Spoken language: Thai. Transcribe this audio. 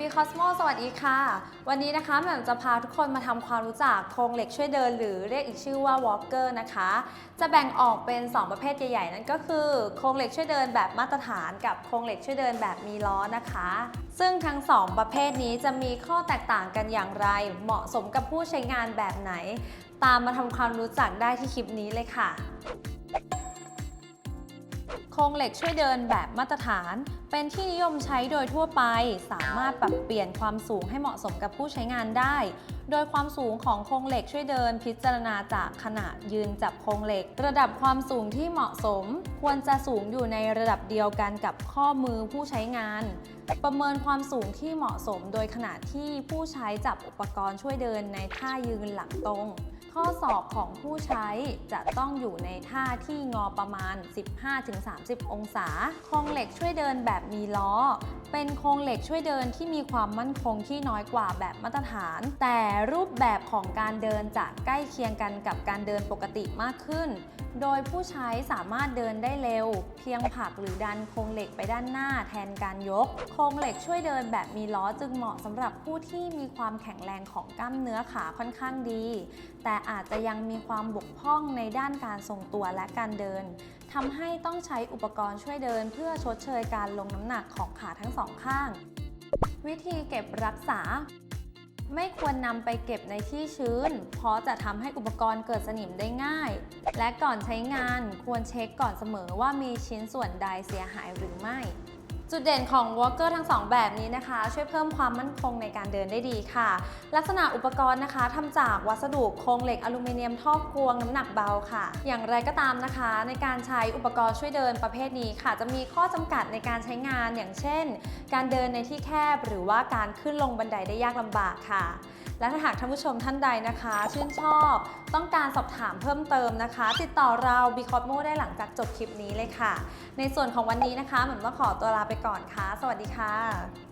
บีคอสโมสวัสดีค่ะ วันนี้นะคะแหม่มจะพาทุกคนมาทำความรู้จักโครงเหล็กช่วยเดิน หรือเรียกอีกชื่อว่าวอล์กเกอร์นะคะ จะแบ่งออกเป็น 2 ประเภทใหญ่ๆ นั่นก็คือโครงเหล็กช่วยเดินแบบมาตรฐานกับโครงเหล็กช่วยเดินแบบมีล้อนะคะ ซึ่งทั้ง 2 ประเภทนี้จะมีข้อแตกต่างกันอย่างไร เหมาะสมกับผู้ใช้งานแบบไหน ตามมาทำความรู้จักได้ที่คลิปนี้เลยค่ะ รงเหล็กช่วยเดินแบบมาตรฐาน เป็นที่นิยมใช้โดยทั่วไป สามารถปรับเปลี่ยนความสูงให้เหมาะสมกับผู้ใช้งานได้ โดยความสูงของโครงเหล็กช่วยเดิน พิจารณาจากขนาดยืนจับโครงเหล็ก ระดับความสูงที่เหมาะสม ควรจะสูงอยู่ในระดับเดียวกันกับข้อมือผู้ใช้งาน ประเมินความสูงที่เหมาะสม โดยขณะที่ผู้ใช้จับอุปกรณ์ช่วยเดินในท่ายืนหลังตรง ข้อศอกของผู้ใช้จะต้องอยู่ในท่าที่งอประมาณ 15-30 องศา โครงเหล็กช่วยเดินแบบมีล้อ เป็นโครงเหล็กช่วยเดินที่มีความมั่นคงที่น้อยกว่าแบบมาตรฐาน แต่รูปแบบของการเดินจะใกล้เคียงกันกับการเดินปกติมากขึ้น โดยผู้ใช้สามารถเดินได้เร็ว เพียงผลักหรือดันโครงเหล็กไปด้านหน้าแทนการยก โครงเหล็กช่วยเดินแบบมีล้อจึงเหมาะสำหรับผู้ที่มีความแข็งแรงของกล้ามเนื้อขาค่อนข้างดี แต่อาจจะยังมีความบกพร่องในด้านการทรงตัวและการเดินทำให้ต้องใช้อุปกรณ์ช่วยเดิน เพื่อชดเชยการลงน้ำหนักของขาทั้งสองข้าง วิธีเก็บรักษา ไม่ควรนำไปเก็บในที่ชื้น เพราะจะทำให้อุปกรณ์เกิดสนิมได้ง่าย และก่อนใช้งานควรเช็คก่อนเสมอว่ามีชิ้นส่วนใดเสียหายหรือไม่ จุดเด่นของ Walker ทั้ง 2 แบบนี้นะคะ ช่วยเพิ่มความมั่นคงในการเดินได้ดีค่ะ ลักษณะอุปกรณ์นะคะทำจากวัสดุโครงเหล็กอลูมิเนียมท่อกวงน้ำหนักเบาค่ะ อย่างไรก็ตามนะคะ ในการใช้อุปกรณ์ช่วยเดินประเภทนี้ค่ะ จะมีข้อจำกัดในการใช้งานอย่างเช่น การเดินในที่แคบหรือว่าการขึ้นลงบันไดได้ยากลำบากค่ะและถ้าหากท่านผู้ชมท่านใดนะคะ ชื่นชอบ ต้องการสอบถามเพิ่มเติมนะคะ ติดต่อเรา b c o s m o ได้หลังจากจบคลิปนี้เลยค่ะ ในส่วนของวันนี้นะคะเหมือนว่าขอตัวลาไปก่อนค่ะ สวัสดีค่ะ